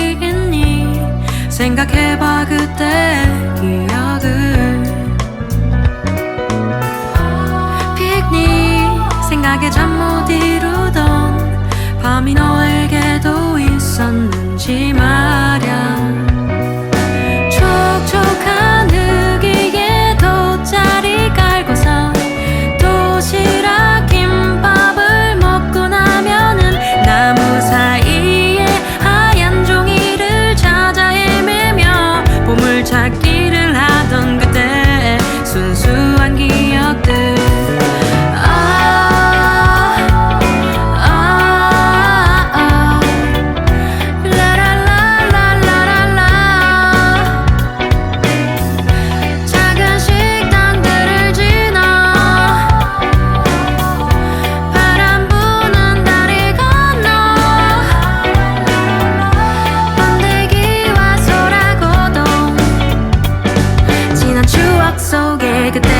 있니? 생각해봐 그때 기억을. 어, 픽닉 생각에 잠 못 이루던 밤이 너 속에 그대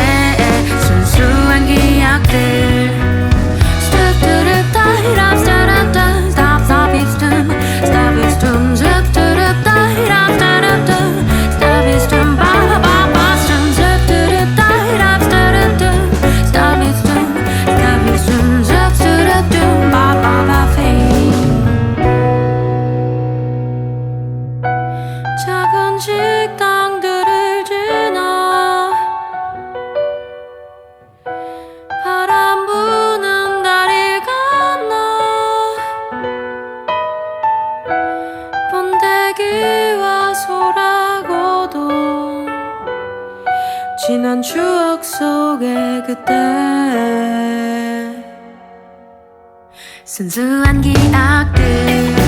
지난 추억 속에 그때 순수한 기억들.